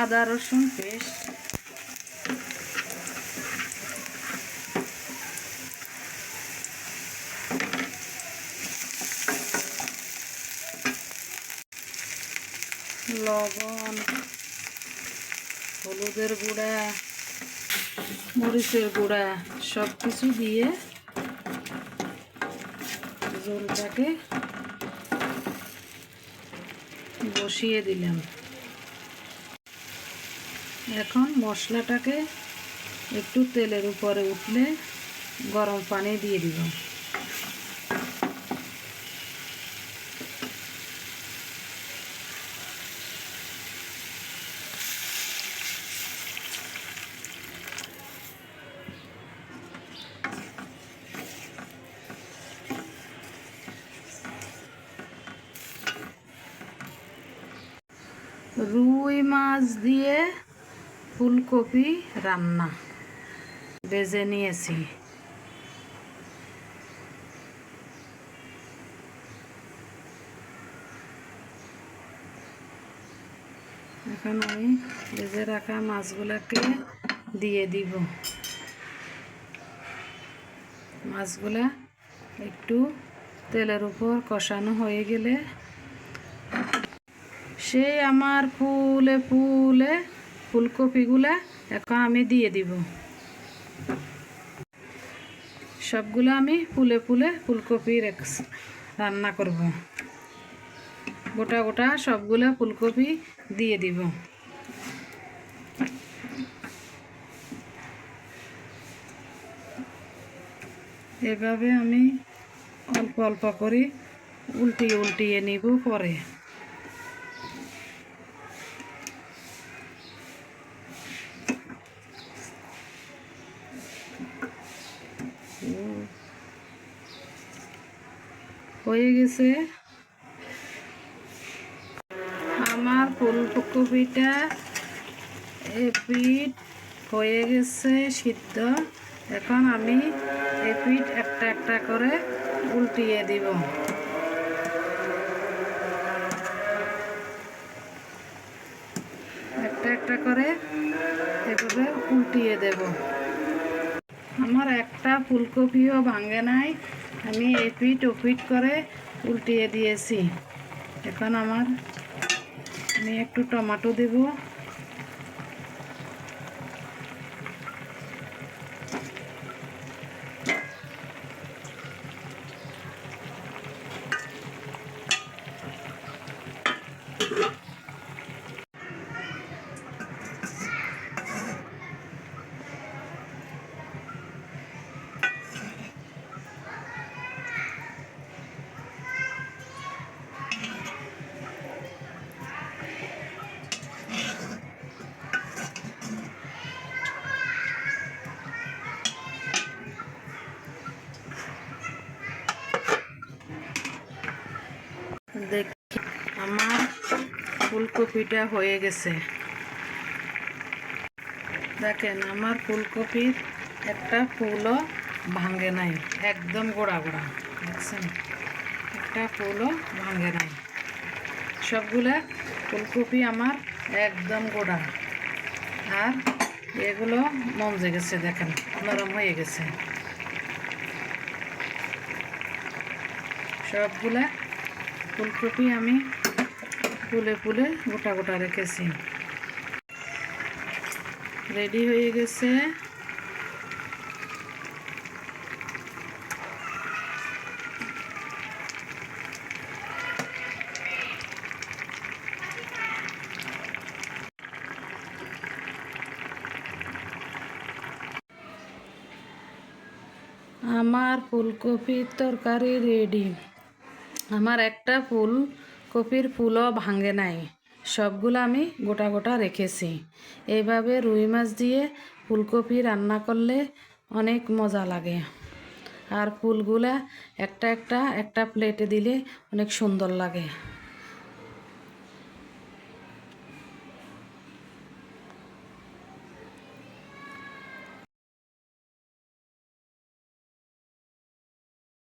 আদা রসুন পেস্ট। লবণ হলুদের গুঁড়া মরিচের গুঁড়া সব কিছু দিয়ে জলটাকে বসিয়ে দিলাম? এখন মশলাটাকে একটু তেলের উপরে উঠলে গরম পানি দিয়ে দিব রুই মাছ দিয়ে ফুলকপি রান্না। বেজে নিয়েছি। এখন আমি ভেজে রাখা মাছগুলোকে দিয়ে দিব। মাছগুলা একটু তেলের উপর কষানো হয়ে গেলে সেই আমার ফুলে ফুলে, ফুলকপিগুলা এখন আমি দিয়ে দিব। সবগুলো আমি ফুলে ফুলে ফুলকপি রান্না করব। গোটা গোটা সবগুলো ফুলকপি দিয়ে দিব। এভাবে আমি অল্প অল্প করে উল্টিয়ে উল্টিয়ে নিব পরে। হয়ে গেছে। আমার ফুলকপিটা এপিট হয়ে গেছে সিদ্ধ। এখন আমি এপিট একটা একটা করে উল্টিয়ে দিব। একটা একটা করে এভাবে উল্টিয়ে দেব। আমার একটা ফুলকপিও ভাঙে নাই। আমি এপিট ওপিট করে উল্টিয়ে দিয়েছি। এখন আমার, আমি একটু টমাটো দেব। আমার ফুলকপিটা হয়ে গেছে। দেখেন, আমার ফুলকপির একটা ফুলও ভাঙে নাই, একদম গোড়া গোড়া, দেখছেন? একটা ফুলও ভাঙে নাই। সবগুলা ফুলকপি আমার একদম গোড়া, আর এগুলো মমজে গেছে, দেখেন, নরম হয়ে গেছে। সবগুলা ফুলকপি আমি ফুলে ফুলে গোটা গোটা রেখেছি। রেডি হয়ে গেছে। আমার ফুলকপির তরকারি রেডি আমার একটা ফুল কপির ফুলও ভাঙে নাই। সবগুলো আমি গোটা গোটা রেখেছি। এইভাবে রুই মাছ দিয়ে ফুলকপি রান্না করলে অনেক মজা লাগে। আর ফুলগুলা একটা একটা একটা প্লেটে দিলে অনেক সুন্দর লাগে।